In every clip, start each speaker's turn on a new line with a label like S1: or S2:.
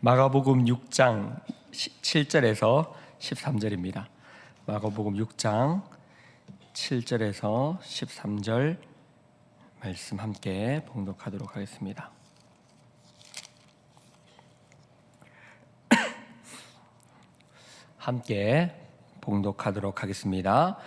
S1: 마가복음 6장 7절에서 13절입니다. 마가복음 6장 7절에서 13절 말씀 함께 봉독하도록 하겠습니다. 함께 봉독하도록 하겠습니다.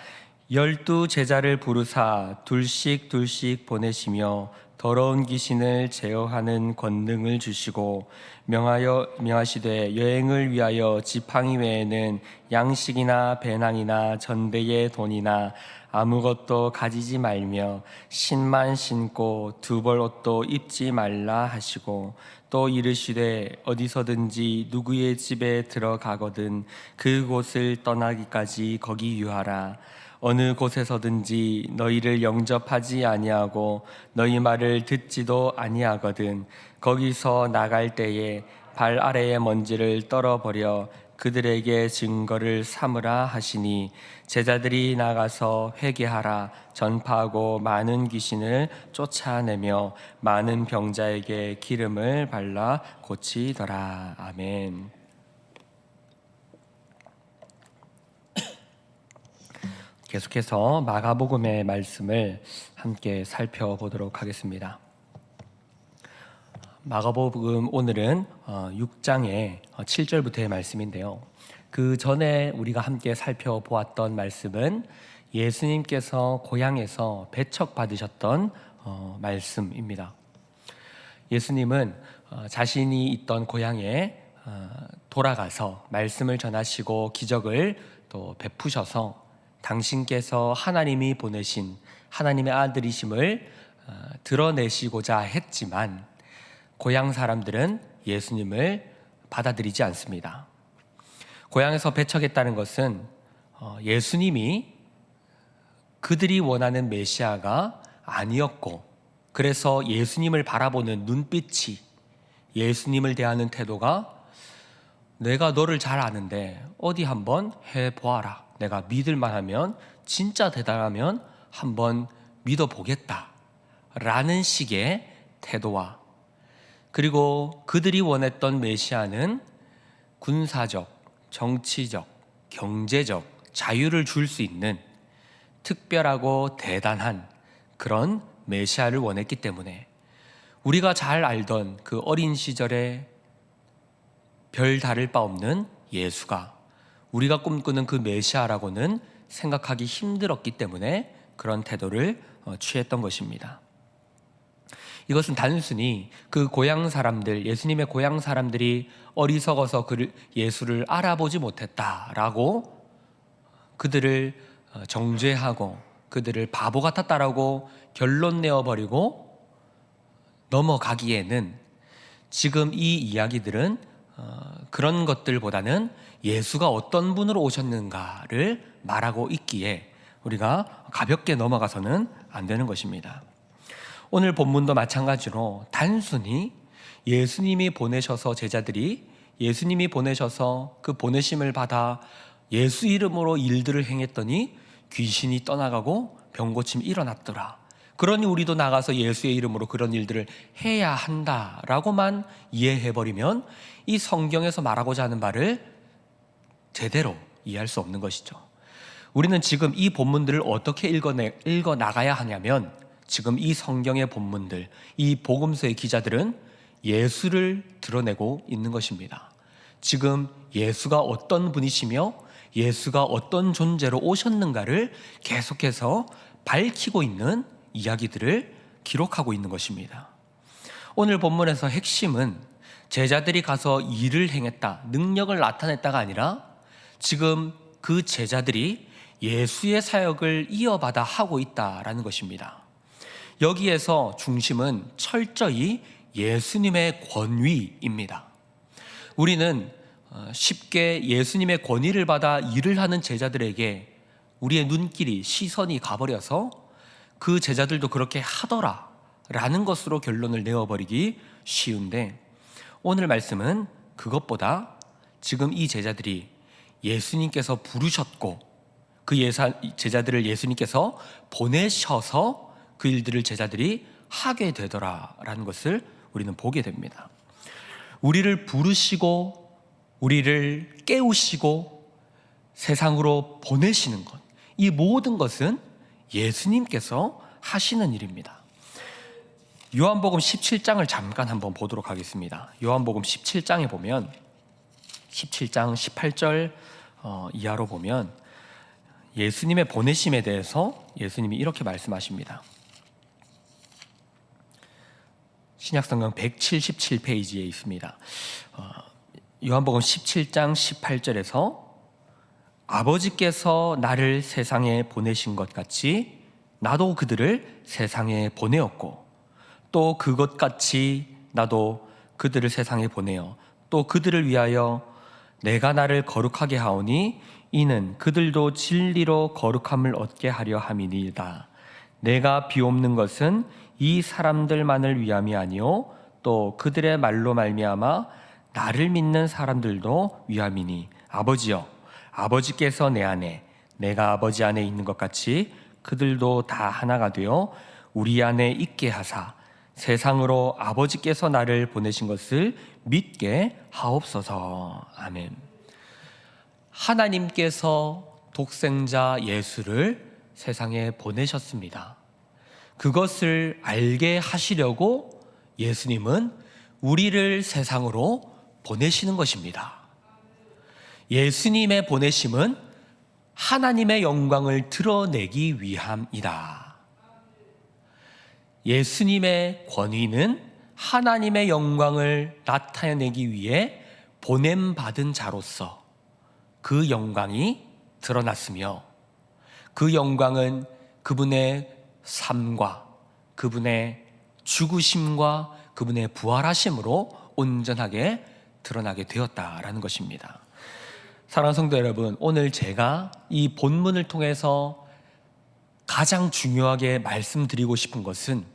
S1: 열두 제자를 부르사 둘씩 둘씩 보내시며 더러운 귀신을 제어하는 권능을 주시고 명하여 명하시되 여행을 위하여 지팡이 외에는 양식이나 배낭이나 전대의 돈이나 아무것도 가지지 말며 신만 신고 두 벌 옷도 입지 말라 하시고 또 이르시되 어디서든지 누구의 집에 들어가거든 그곳을 떠나기까지 거기 유하라 어느 곳에서든지 너희를 영접하지 아니하고 너희 말을 듣지도 아니하거든. 거기서 나갈 때에 발 아래의 먼지를 떨어버려 그들에게 증거를 삼으라 하시니 제자들이 나가서 회개하라. 전파하고 많은 귀신을 쫓아내며 많은 병자에게 기름을 발라 고치더라. 아멘. 계속해서 마가복음의 말씀을 함께 살펴보도록 하겠습니다. 마가복음 오늘은 6장의 7절부터의 말씀인데요. 그 전에 우리가 함께 살펴보았던 말씀은 예수님께서 고향에서 배척 받으셨던 어, 말씀입니다. 예수님은 어, 자신이 있던 고향에 어, 돌아가서 말씀을 전하시고 기적을 또 베푸셔서 당신께서 하나님이 보내신 하나님의 아들이심을 드러내시고자 했지만 고향 사람들은 예수님을 받아들이지 않습니다. 고향에서 배척했다는 것은 예수님이 그들이 원하는 메시아가 아니었고 그래서 예수님을 바라보는 눈빛이 예수님을 대하는 태도가 내가 너를 잘 아는데 어디 한번 해 보아라. 내가 믿을 만하면 진짜 대단하면 한번 믿어 보겠다. 라는 식의 태도와 그리고 그들이 원했던 메시아는 군사적, 정치적, 경제적 자유를 줄 수 있는 특별하고 대단한 그런 메시아를 원했기 때문에 우리가 잘 알던 그 어린 시절에 별 다를 바 없는 예수가 우리가 꿈꾸는 그 메시아라고는 생각하기 힘들었기 때문에 그런 태도를 어, 취했던 것입니다. 이것은 단순히 그 고향 사람들, 예수님의 고향 사람들이 어리석어서 그 예수를 알아보지 못했다라고 그들을 어, 정죄하고 그들을 바보 같았다라고 결론 내어 버리고 넘어가기에는 지금 이 이야기들은 어, 그런 것들보다는 예수가 어떤 분으로 오셨는가를 말하고 있기에 우리가 가볍게 넘어가서는 안 되는 것입니다. 오늘 본문도 마찬가지로 단순히 예수님이 보내셔서 제자들이 예수님이 보내셔서 그 보내심을 받아 예수 이름으로 일들을 행했더니 귀신이 떠나가고 병고침이 일어났더라. 그러니 우리도 나가서 예수의 이름으로 그런 일들을 해야 한다라고만 이해해버리면 이 성경에서 말하고자 하는 말을 제대로 이해할 수 없는 것이죠. 우리는 지금 이 본문들을 어떻게 읽어내, 읽어 나가야 하냐면 지금 이 성경의 본문들, 이 복음서의 기자들은 예수를 드러내고 있는 것입니다. 지금 예수가 어떤 분이시며 예수가 어떤 존재로 오셨는가를 계속해서 밝히고 있는 이야기들을 기록하고 있는 것입니다. 오늘 본문에서 핵심은 제자들이 가서 일을 행했다, 능력을 나타냈다가 아니라 지금 그 제자들이 예수의 사역을 이어받아 하고 있다라는 것입니다. 여기에서 중심은 철저히 예수님의 권위입니다. 우리는 어, 쉽게 예수님의 권위를 받아 일을 하는 제자들에게 우리의 눈길이 시선이 가버려서 그 제자들도 그렇게 하더라 라는 것으로 결론을 내어버리기 쉬운데 오늘 말씀은 그것보다 지금 이 제자들이 예수님께서 부르셨고 그 예사, 제자들을 예수님께서 보내셔서 그 일들을 제자들이 하게 되더라라는 것을 우리는 보게 됩니다. 우리를 부르시고 우리를 깨우시고 세상으로 보내시는 것. 이 모든 것은 예수님께서 하시는 일입니다. 요한복음 17장을 잠깐 한번 보도록 하겠습니다. 요한복음 17장에 보면 17장 18절 어, 이하로 보면 예수님의 보내심에 대해서 예수님이 이렇게 말씀하십니다. 신약성경 177페이지에 있습니다. 어, 요한복음 17장 18절에서 아버지께서 나를 세상에 보내신 것 같이 나도 그들을 세상에 보내었고 또 그것 같이 나도 그들을 세상에 보내어 또 그들을 위하여 내가 나를 거룩하게 하오니 이는 그들도 진리로 거룩함을 얻게 하려 함이니이다. 내가 비옵는 것은 이 사람들만을 위함이 아니요 또 그들의 말로 말미암아 나를 믿는 사람들도 위함이니 아버지여 아버지께서 내 안에 내가 아버지 안에 있는 것 같이 그들도 다 하나가 되어 우리 안에 있게 하사 세상으로 아버지께서 나를 보내신 것을 믿게 하옵소서. 아멘. 하나님께서 독생자 예수를 세상에 보내셨습니다. 그것을 알게 하시려고 예수님은 우리를 세상으로 보내시는 것입니다. 예수님의 보내심은 하나님의 영광을 드러내기 위함이다. 예수님의 권위는 하나님의 영광을 나타내기 위해 보냄받은 자로서 그 영광이 드러났으며 그 영광은 그분의 삶과 그분의 죽으심과 그분의 부활하심으로 온전하게 드러나게 되었다라는 것입니다. 사랑하는 성도 여러분, 오늘 제가 이 본문을 통해서 가장 중요하게 말씀드리고 싶은 것은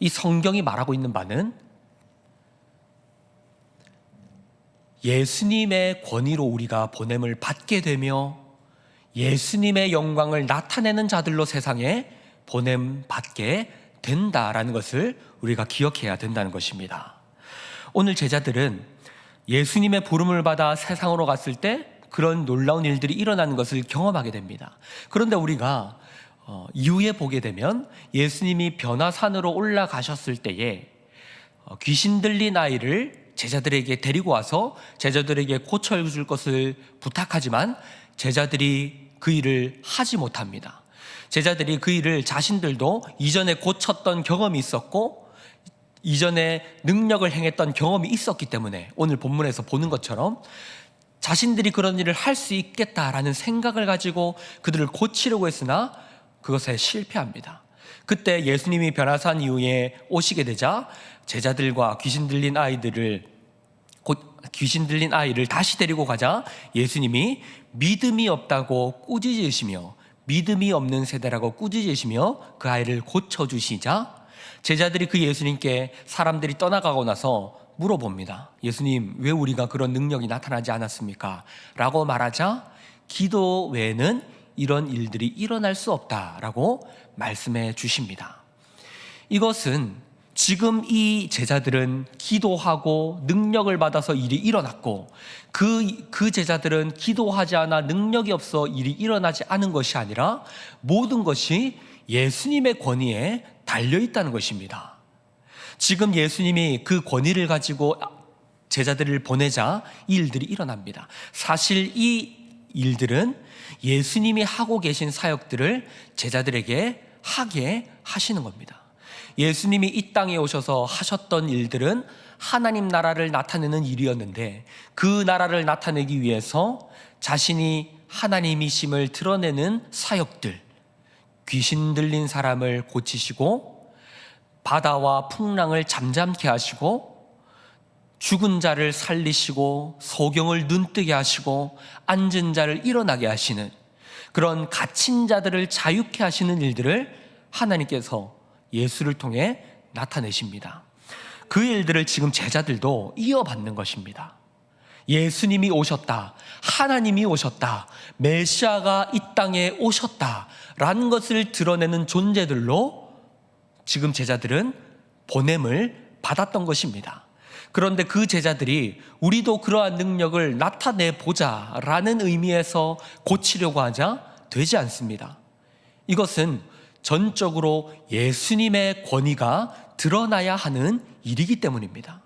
S1: 이 성경이 말하고 있는 바는 예수님의 권위로 우리가 보냄을 받게 되며 예수님의 영광을 나타내는 자들로 세상에 보냄 받게 된다라는 것을 우리가 기억해야 된다는 것입니다. 오늘 제자들은 예수님의 부름을 받아 세상으로 갔을 때 그런 놀라운 일들이 일어나는 것을 경험하게 됩니다. 그런데 우리가 어, 이후에 보게 되면 예수님이 변화산으로 올라가셨을 때에 어, 귀신 들린 아이를 제자들에게 데리고 와서 제자들에게 고쳐 줄 것을 부탁하지만 제자들이 그 일을 하지 못합니다. 제자들이 그 일을 자신들도 이전에 고쳤던 경험이 있었고 이전에 능력을 행했던 경험이 있었기 때문에 오늘 본문에서 보는 것처럼 자신들이 그런 일을 할 수 있겠다라는 생각을 가지고 그들을 고치려고 했으나 그것에 실패합니다. 그때 예수님이 변화산 이후에 오시게 되자 제자들과 귀신 들린 아이들을 곧 귀신 들린 아이를 다시 데리고 가자 예수님이 믿음이 없다고 꾸짖으시며 믿음이 없는 세대라고 꾸짖으시며 그 아이를 고쳐 주시자 제자들이 그 예수님께 사람들이 떠나가고 나서 물어봅니다. 예수님, 왜 우리가 그런 능력이 나타나지 않았습니까? 라고 말하자 기도 외에는 이런 일들이 일어날 수 없다라고 말씀해 주십니다. 이것은 지금 이 제자들은 기도하고 능력을 받아서 일이 일어났고 그, 그 제자들은 기도하지 않아 능력이 없어 일이 일어나지 않은 것이 아니라 모든 것이 예수님의 권위에 달려 있다는 것입니다. 지금 예수님이 그 권위를 가지고 제자들을 보내자 이 일들이 일어납니다. 사실 이 일들은 예수님이 하고 계신 사역들을 제자들에게 하게 하시는 겁니다. 예수님이 이 땅에 오셔서 하셨던 일들은 하나님 나라를 나타내는 일이었는데 그 나라를 나타내기 위해서 자신이 하나님이심을 드러내는 사역들, 귀신 들린 사람을 고치시고 바다와 풍랑을 잠잠케 하시고 죽은 자를 살리시고 소경을 눈뜨게 하시고 앉은 자를 일어나게 하시는 그런 갇힌 자들을 자유케 하시는 일들을 하나님께서 예수를 통해 나타내십니다. 그 일들을 지금 제자들도 이어받는 것입니다. 예수님이 오셨다. 하나님이 오셨다. 메시아가 이 땅에 오셨다. 라는 것을 드러내는 존재들로 지금 제자들은 보냄을 받았던 것입니다. 그런데 그 제자들이 우리도 그러한 능력을 나타내 보자라는 의미에서 고치려고 하자 되지 않습니다. 이것은 전적으로 예수님의 권위가 드러나야 하는 일이기 때문입니다.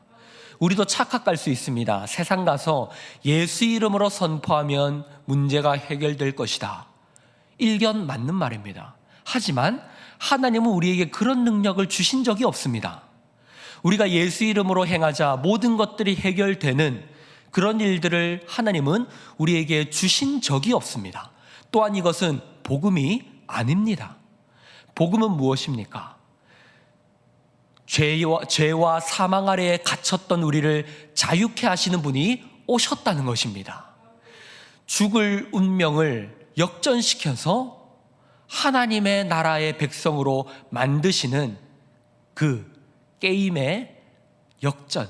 S1: 우리도 착각할 수 있습니다. 세상 가서 예수 이름으로 선포하면 문제가 해결될 것이다. 일견 맞는 말입니다. 하지만 하나님은 우리에게 그런 능력을 주신 적이 없습니다. 우리가 예수 이름으로 행하자 모든 것들이 해결되는 그런 일들을 하나님은 우리에게 주신 적이 없습니다. 또한 이것은 복음이 아닙니다. 복음은 무엇입니까? 죄와, 죄와 사망 아래에 갇혔던 우리를 자유케 하시는 분이 오셨다는 것입니다. 죽을 운명을 역전시켜서 하나님의 나라의 백성으로 만드시는 그 게임의 역전,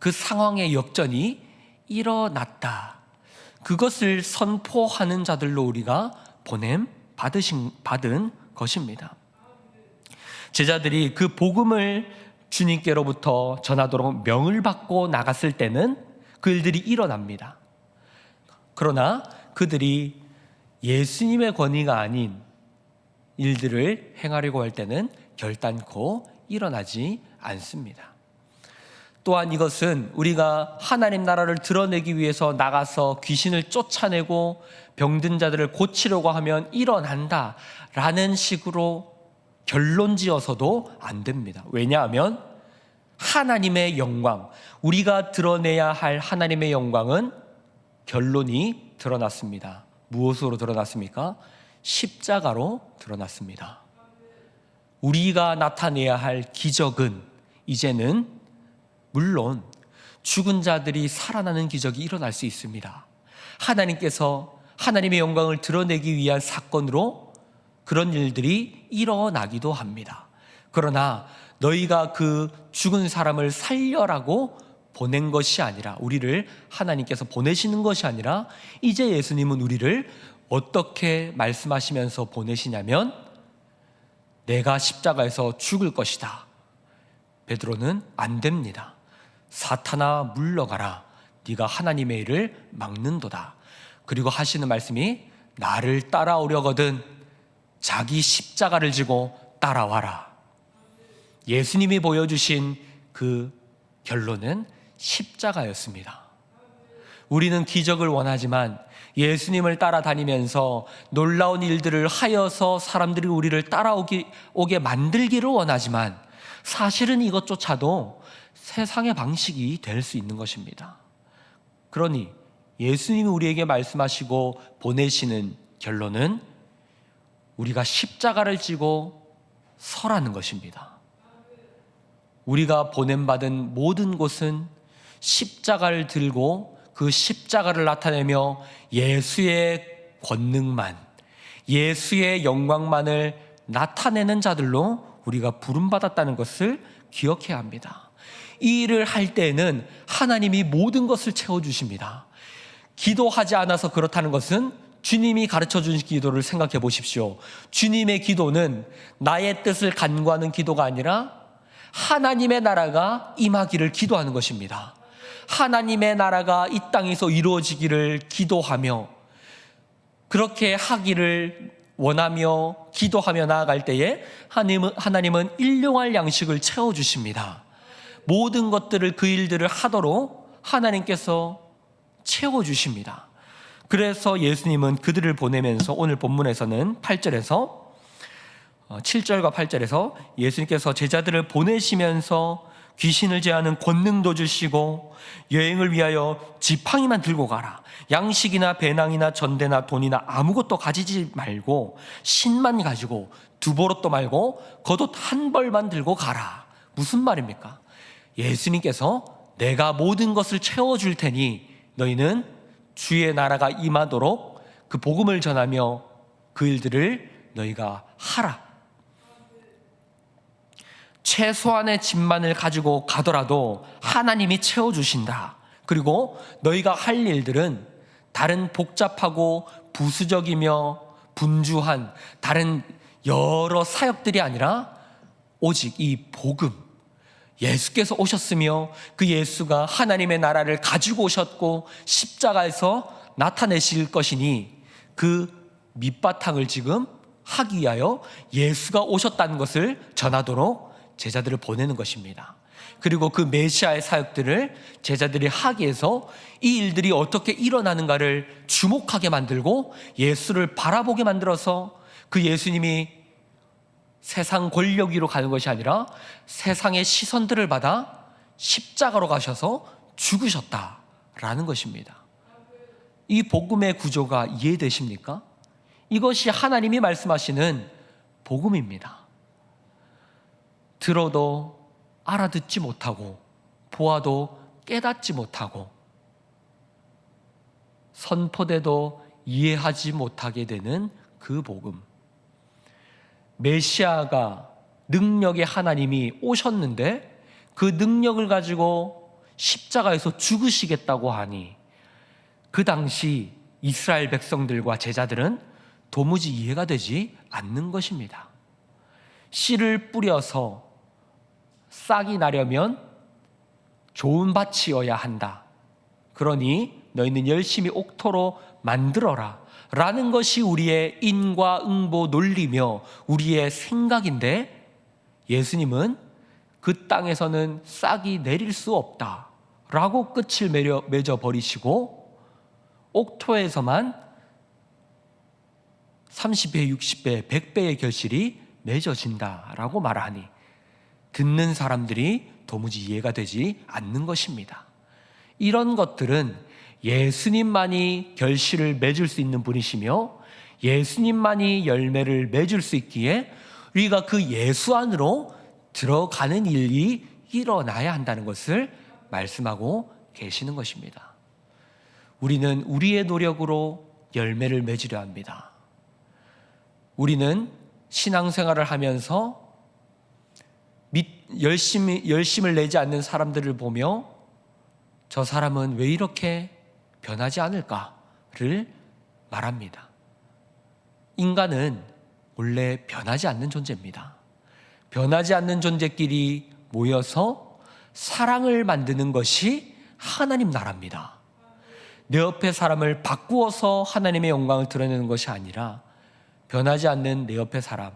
S1: 그 상황의 역전이 일어났다. 그것을 선포하는 자들로 우리가 보냄 받으신, 받은 것입니다. 제자들이 그 복음을 주님께로부터 전하도록 명을 받고 나갔을 때는 그 일들이 일어납니다. 그러나 그들이 예수님의 권위가 아닌 일들을 행하려고 할 때는 결단코 일어나지 않습니다. 또한 이것은 우리가 하나님 나라를 드러내기 위해서 나가서 귀신을 쫓아내고 병든 자들을 고치려고 하면 일어난다 라는 식으로 결론 지어서도 안 됩니다. 왜냐하면 하나님의 영광, 우리가 드러내야 할 하나님의 영광은 결론이 드러났습니다. 무엇으로 드러났습니까? 십자가로 드러났습니다. 우리가 나타내야 할 기적은 이제는 물론 죽은 자들이 살아나는 기적이 일어날 수 있습니다. 하나님께서 하나님의 영광을 드러내기 위한 사건으로 그런 일들이 일어나기도 합니다. 그러나 너희가 그 죽은 사람을 살려라고 보낸 것이 아니라 우리를 하나님께서 보내시는 것이 아니라 이제 예수님은 우리를 어떻게 말씀하시면서 보내시냐면 내가 십자가에서 죽을 것이다. 베드로는 안 됩니다. 사탄아 물러가라. 네가 하나님의 일을 막는도다. 그리고 하시는 말씀이 나를 따라오려거든 자기 십자가를 지고 따라와라. 예수님이 보여주신 그 결론은 십자가였습니다. 우리는 기적을 원하지만 예수님을 따라다니면서 놀라운 일들을 하여서 사람들이 우리를 따라오게 오게 만들기를 원하지만 사실은 이것조차도 세상의 방식이 될 수 있는 것입니다. 그러니 예수님이 우리에게 말씀하시고 보내시는 결론은 우리가 십자가를 지고 서라는 것입니다. 우리가 보냄받은 모든 곳은 십자가를 들고 그 십자가를 나타내며 예수의 권능만, 예수의 영광만을 나타내는 자들로 우리가 부름받았다는 것을 기억해야 합니다. 이 일을 할 때에는 하나님이 모든 것을 채워주십니다. 기도하지 않아서 그렇다는 것은 주님이 가르쳐 주신 기도를 생각해 보십시오. 주님의 기도는 나의 뜻을 간구하는 기도가 아니라 하나님의 나라가 임하기를 기도하는 것입니다. 하나님의 나라가 이 땅에서 이루어지기를 기도하며 그렇게 하기를 원하며 기도하며 나아갈 때에 하나님은, 일용할 양식을 채워주십니다. 모든 것들을 그 일들을 하도록 하나님께서 채워주십니다. 그래서 예수님은 그들을 보내면서 오늘 본문에서는 8절에서 7절과 어, 8절에서 예수님께서 제자들을 보내시면서 귀신을 제하는 권능도 주시고 여행을 위하여 지팡이만 들고 가라. 양식이나 배낭이나 전대나 돈이나 아무것도 가지지 말고 신만 가지고 두보롯도 말고 겉옷 한 벌만 들고 가라. 무슨 말입니까? 예수님께서 내가 모든 것을 채워줄 테니 너희는 주의 나라가 임하도록 그 복음을 전하며 그 일들을 너희가 하라. 최소한의 짐만을 가지고 가더라도 하나님이 채워주신다. 그리고 너희가 할 일들은 다른 복잡하고 부수적이며 분주한 다른 여러 사역들이 아니라 오직 이 복음, 예수께서 오셨으며 그 예수가 하나님의 나라를 가지고 오셨고 십자가에서 나타내실 것이니 그 밑바탕을 지금 하기 위하여 예수가 오셨다는 것을 전하도록 제자들을 보내는 것입니다. 그리고 그 메시아의 사역들을 제자들이 하기 위해서 이 일들이 어떻게 일어나는가를 주목하게 만들고 예수를 바라보게 만들어서 그 예수님이 세상 권력 위로 가는 것이 아니라 세상의 시선들을 받아 십자가로 가셔서 죽으셨다라는 것입니다. 이 복음의 구조가 이해되십니까? 이것이 하나님이 말씀하시는 복음입니다. 들어도 알아듣지 못하고 보아도 깨닫지 못하고 선포돼도 이해하지 못하게 되는 그 복음. 메시아가 능력의 하나님이 오셨는데 그 능력을 가지고 십자가에서 죽으시겠다고 하니 그 당시 이스라엘 백성들과 제자들은 도무지 이해가 되지 않는 것입니다. 씨를 뿌려서 싹이 나려면 좋은 밭이어야 한다. 그러니 너희는 열심히 옥토로 만들어라. 라는 것이 우리의 인과 응보 논리며 우리의 생각인데 예수님은 그 땅에서는 싹이 내릴 수 없다. 라고 끝을 맺어, 맺어 버리시고 옥토에서만 30배, 60배, 100배의 결실이 맺어진다 라고 말하니 듣는 사람들이 도무지 이해가 되지 않는 것입니다. 이런 것들은 예수님만이 결실을 맺을 수 있는 분이시며 예수님만이 열매를 맺을 수 있기에 우리가 그 예수 안으로 들어가는 일이 일어나야 한다는 것을 말씀하고 계시는 것입니다. 우리는 우리의 노력으로 열매를 맺으려 합니다. 우리는 신앙생활을 하면서 열심히, 열심을 내지 않는 사람들을 보며 저 사람은 왜 이렇게 변하지 않을까를 말합니다. 인간은 원래 변하지 않는 존재입니다. 변하지 않는 존재끼리 모여서 사랑을 만드는 것이 하나님 나라입니다. 내 옆에 사람을 바꾸어서 하나님의 영광을 드러내는 것이 아니라 변하지 않는 내 옆에 사람.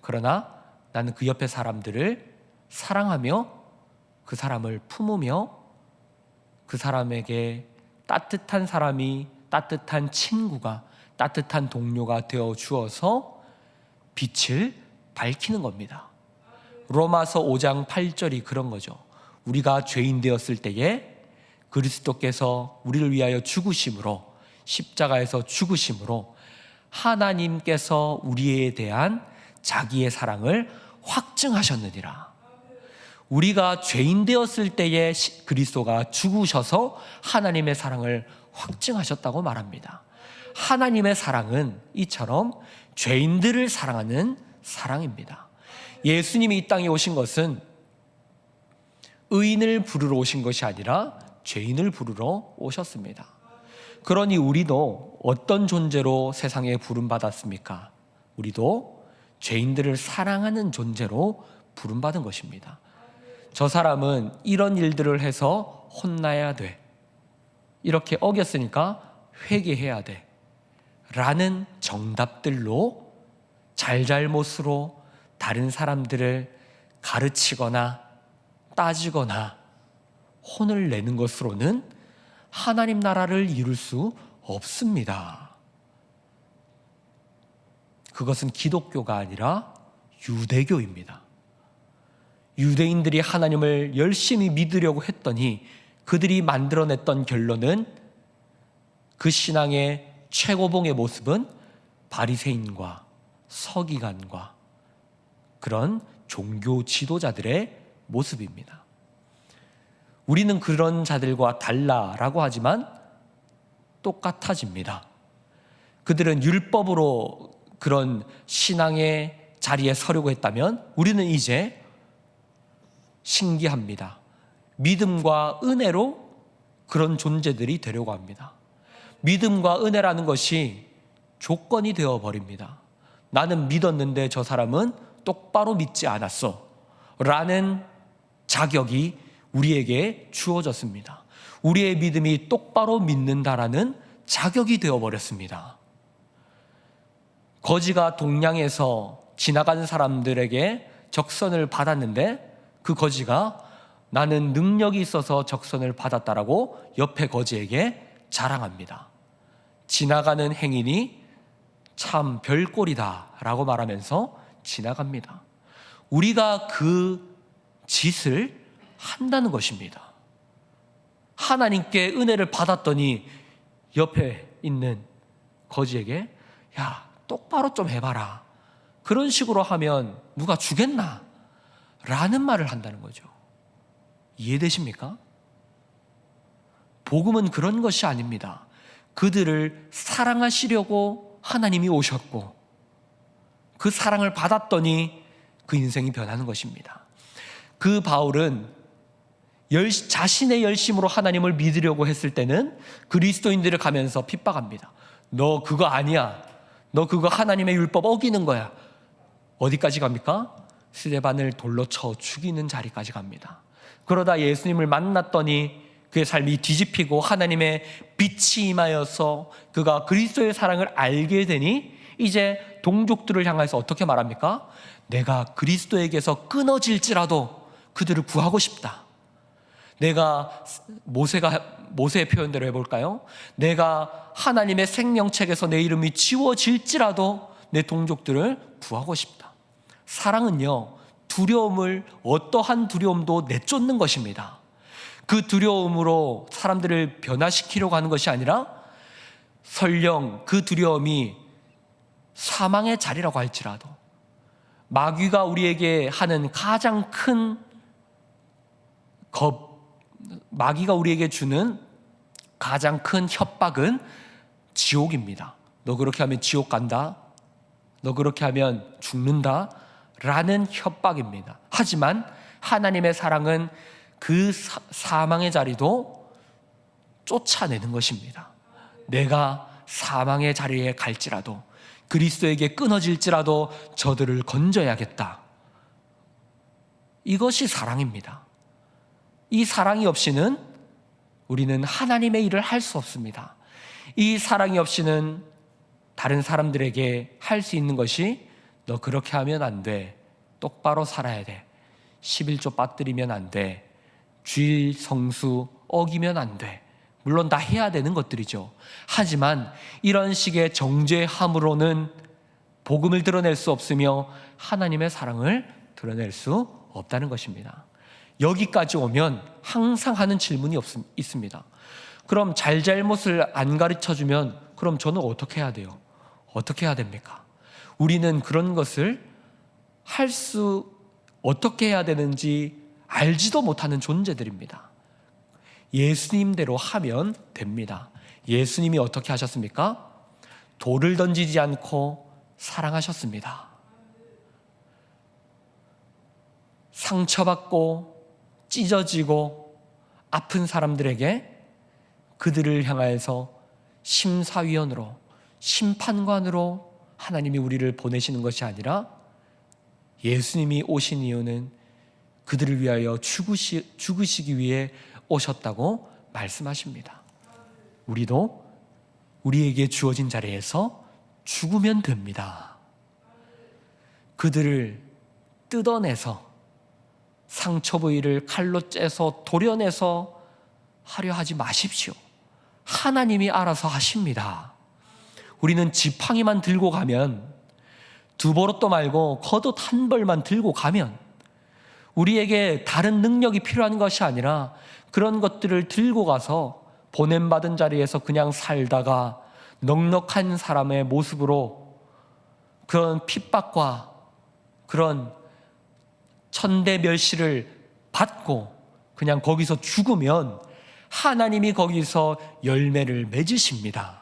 S1: 그러나 나는 그 옆에 사람들을 사랑하며 그 사람을 품으며 그 사람에게 따뜻한 사람이 따뜻한 친구가 따뜻한 동료가 되어 주어서 빛을 밝히는 겁니다. 로마서 5장 8절이 그런 거죠. 우리가 죄인 되었을 때에 그리스도께서 우리를 위하여 죽으심으로 십자가에서 죽으심으로 하나님께서 우리에 대한 자기의 사랑을 확증하셨느니라. 우리가 죄인 되었을 때에 그리스도가 죽으셔서 하나님의 사랑을 확증하셨다고 말합니다. 하나님의 사랑은 이처럼 죄인들을 사랑하는 사랑입니다. 예수님이 이 땅에 오신 것은 의인을 부르러 오신 것이 아니라 죄인을 부르러 오셨습니다. 그러니 우리도 어떤 존재로 세상에 부름받았습니까? 우리도 죄인들을 사랑하는 존재로 부름받은 것입니다. 저 사람은 이런 일들을 해서 혼나야 돼. 이렇게 어겼으니까 회개해야 돼. 라는 정답들로 잘잘못으로 다른 사람들을 가르치거나 따지거나 혼을 내는 것으로는 하나님 나라를 이룰 수 없습니다. 그것은 기독교가 아니라 유대교입니다. 유대인들이 하나님을 열심히 믿으려고 했더니 그들이 만들어냈던 결론은 그 신앙의 최고봉의 모습은 바리새인과 서기관과 그런 종교 지도자들의 모습입니다. 우리는 그런 자들과 달라라고 하지만 똑같아집니다. 그들은 율법으로 그런 신앙의 자리에 서려고 했다면 우리는 이제 신기합니다. 믿음과 은혜로 그런 존재들이 되려고 합니다. 믿음과 은혜라는 것이 조건이 되어 버립니다. 나는 믿었는데 저 사람은 똑바로 믿지 않았어. 라는 자격이 우리에게 주어졌습니다. 우리의 믿음이 똑바로 믿는다라는 자격이 되어버렸습니다. 거지가 동양에서 지나가는 사람들에게 적선을 받았는데 그 거지가 나는 능력이 있어서 적선을 받았다라고 옆에 거지에게 자랑합니다. 지나가는 행인이 참 별꼴이다라고 말하면서 지나갑니다. 우리가 그 짓을 한다는 것입니다. 하나님께 은혜를 받았더니 옆에 있는 거지에게 야 똑바로 좀 해봐라. 그런 식으로 하면 누가 주겠나? 라는 말을 한다는 거죠. 이해되십니까? 복음은 그런 것이 아닙니다. 그들을 사랑하시려고 하나님이 오셨고 그 사랑을 받았더니 그 인생이 변하는 것입니다. 그 바울은 열, 자신의 열심으로 하나님을 믿으려고 했을 때는 그리스도인들을 가면서 핍박합니다. 너 그거 아니야. 너 그거 하나님의 율법 어기는 거야. 어디까지 갑니까? 스데반을 돌로 쳐 죽이는 자리까지 갑니다. 그러다 예수님을 만났더니 그의 삶이 뒤집히고 하나님의 빛이 임하여서 그가 그리스도의 사랑을 알게 되니 이제 동족들을 향해서 어떻게 말합니까? 내가 그리스도에게서 끊어질지라도 그들을 구하고 싶다. 내가 모세가 모세의 표현대로 해볼까요? 내가 하나님의 생명책에서 내 이름이 지워질지라도 내 동족들을 구하고 싶다. 사랑은요 두려움을 어떠한 두려움도 내쫓는 것입니다. 그 두려움으로 사람들을 변화시키려고 하는 것이 아니라 설령 그 두려움이 사망의 자리라고 할지라도 마귀가 우리에게 하는 가장 큰 겁, 마귀가 우리에게 주는 가장 큰 협박은 지옥입니다. 너 그렇게 하면 지옥 간다. 너 그렇게 하면 죽는다. 라는 협박입니다. 하지만 하나님의 사랑은 그 사, 사망의 자리도 쫓아내는 것입니다. 내가 사망의 자리에 갈지라도 그리스도에게 끊어질지라도 저들을 건져야겠다. 이것이 사랑입니다. 이 사랑이 없이는 우리는 하나님의 일을 할 수 없습니다. 이 사랑이 없이는 다른 사람들에게 할 수 있는 것이 너 그렇게 하면 안 돼. 똑바로 살아야 돼. 11조 빠뜨리면 안 돼. 주일 성수 어기면 안 돼. 물론 다 해야 되는 것들이죠. 하지만 이런 식의 정죄함으로는 복음을 드러낼 수 없으며 하나님의 사랑을 드러낼 수 없다는 것입니다. 여기까지 오면 항상 하는 질문이 없, 있습니다. 그럼 잘잘못을 안 가르쳐 주면 그럼 저는 어떻게 해야 돼요? 어떻게 해야 됩니까? 우리는 그런 것을 할 수 어떻게 해야 되는지 알지도 못하는 존재들입니다. 예수님대로 하면 됩니다. 예수님이 어떻게 하셨습니까? 돌을 던지지 않고 사랑하셨습니다. 상처받고 찢어지고 아픈 사람들에게 그들을 향하여서 심사위원으로 심판관으로 하나님이 우리를 보내시는 것이 아니라 예수님이 오신 이유는 그들을 위하여 죽으시, 죽으시기 위해 오셨다고 말씀하십니다. 우리도 우리에게 주어진 자리에서 죽으면 됩니다. 그들을 뜯어내서 상처 부위를 칼로 째서 도려내서 하려 하지 마십시오. 하나님이 알아서 하십니다. 우리는 지팡이만 들고 가면 두 버릇도 말고 겉옷 한 벌만 들고 가면 우리에게 다른 능력이 필요한 것이 아니라 그런 것들을 들고 가서 보냄받은 자리에서 그냥 살다가 넉넉한 사람의 모습으로 그런 핍박과 그런 천대 멸시를 받고 그냥 거기서 죽으면 하나님이 거기서 열매를 맺으십니다.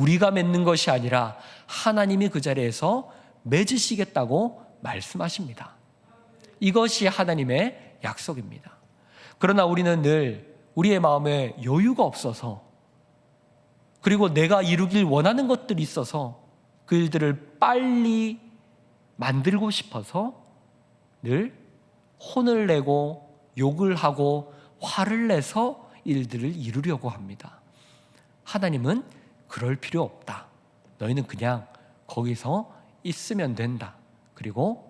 S1: 우리가 맺는 것이 아니라 하나님이 그 자리에서 맺으시겠다고 말씀하십니다. 이것이 하나님의 약속입니다. 그러나 우리는 늘 우리의 마음에 여유가 없어서 그리고 내가 이루길 원하는 것들이 있어서 그 일들을 빨리 만들고 싶어서 늘 혼을 내고 욕을 하고 화를 내서 일들을 이루려고 합니다. 하나님은 그럴 필요 없다. 너희는 그냥 거기서 있으면 된다. 그리고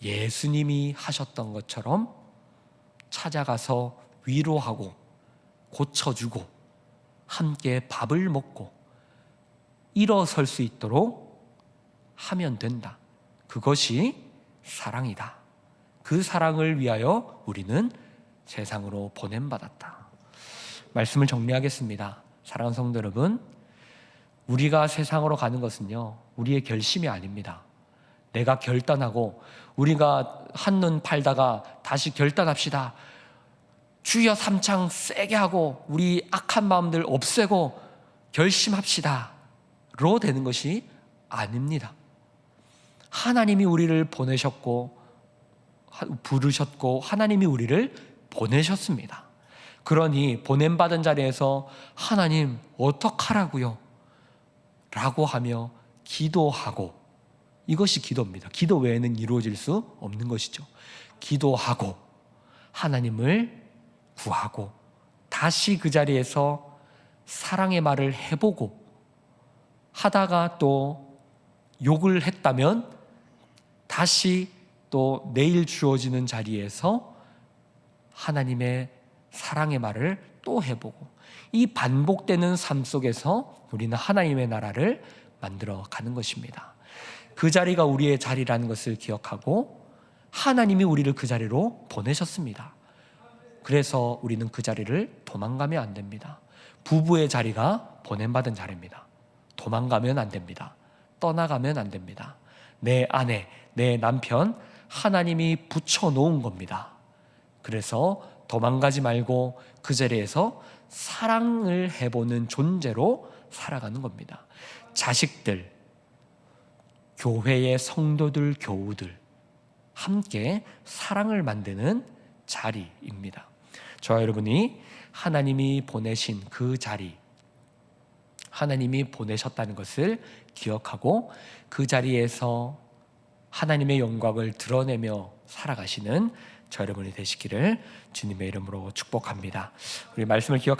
S1: 예수님이 하셨던 것처럼 찾아가서 위로하고 고쳐주고 함께 밥을 먹고 일어설 수 있도록 하면 된다. 그것이 사랑이다. 그 사랑을 위하여 우리는 세상으로 보냄받았다. 말씀을 정리하겠습니다. 사랑하는 성도 여러분, 우리가 세상으로 가는 것은요, 우리의 결심이 아닙니다. 내가 결단하고 우리가 한눈 팔다가 다시 결단합시다. 주여 삼창 세게 하고 우리 악한 마음들 없애고 결심합시다. 로 되는 것이 아닙니다. 하나님이 우리를 보내셨고 하- 부르셨고 하나님이 우리를 보내셨습니다. 그러니 보냄받은 자리에서 하나님 어떡하라고요? 라고 하며 기도하고 이것이 기도입니다. 기도 외에는 이루어질 수 없는 것이죠. 기도하고 하나님을 구하고 다시 그 자리에서 사랑의 말을 해보고 하다가 또 욕을 했다면 다시 또 내일 주어지는 자리에서 하나님의 사랑의 말을 또 해보고 이 반복되는 삶 속에서 우리는 하나님의 나라를 만들어 가는 것입니다. 그 자리가 우리의 자리라는 것을 기억하고 하나님이 우리를 그 자리로 보내셨습니다. 그래서 우리는 그 자리를 도망가면 안 됩니다. 부부의 자리가 보냄받은 자리입니다. 도망가면 안 됩니다. 떠나가면 안 됩니다. 내 아내, 내 남편, 하나님이 붙여놓은 겁니다. 그래서 도망가지 말고 그 자리에서 사랑을 해보는 존재로 살아가는 겁니다. 자식들, 교회의 성도들, 교우들, 함께 사랑을 만드는 자리입니다. 저와 여러분이 하나님이 보내신 그 자리, 하나님이 보내셨다는 것을 기억하고 그 자리에서 하나님의 영광을 드러내며 살아가시는 저 여러분이 되시기를 주님의 이름으로 축복합니다. 우리 말씀을 기억